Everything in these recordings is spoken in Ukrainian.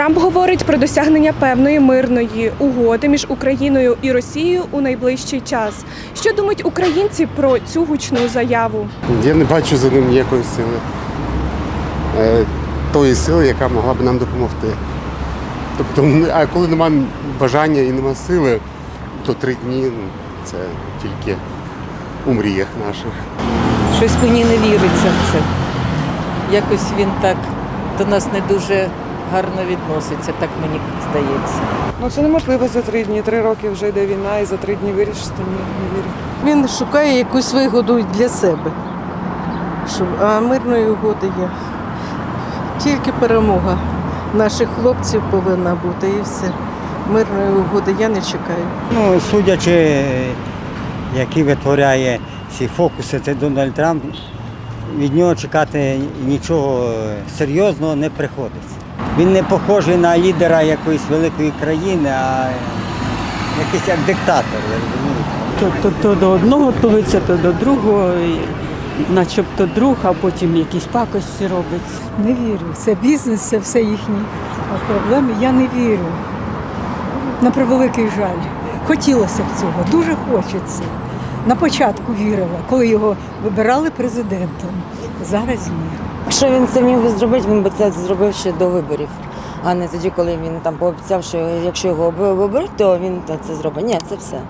Трамп говорить про досягнення певної мирної угоди між Україною і Росією у найближчий час. Що думають українці про цю гучну заяву? Я не бачу за ним ніякої сили. Е, Тої сили, яка могла б нам допомогти. Тобто, а коли немає бажання і немає сили, то три дні ну, це тільки у мріях наших. Щось мені не віриться в це. Якось він так до нас не дуже гарно відноситься, так мені здається. Ну це неможливо за три дні. Три роки вже йде війна, і за три дні вирішити ні, не вірю. Він шукає якусь вигоду для себе. А мирної угоди є. Тільки перемога наших хлопців повинна бути і все. Мирної угоди я не чекаю. Ну, судячи, які витворяє ці фокуси, це Дональд Трамп, від нього чекати нічого серйозного не приходиться. Він не похожий на лідера якоїсь великої країни, а якийсь як диктатор? То, то, то до одного тулиться, то до другого, і начебто друг, а потім якісь пакості робить. Не вірю. Це бізнес, це все їхні проблеми. Я не вірю. На превеликий жаль. Хотілося б цього, дуже хочеться. На початку вірила, коли його вибирали президентом. Зараз ні. Якщо він це міг би зробити, він би це зробив ще до виборів, а не тоді, коли він там пообіцяв, що якщо його оберуть, то він це зробить. Ні, це все.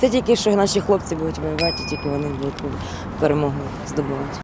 Це тільки що наші хлопці будуть воювати, тільки вони будуть перемогу здобувати.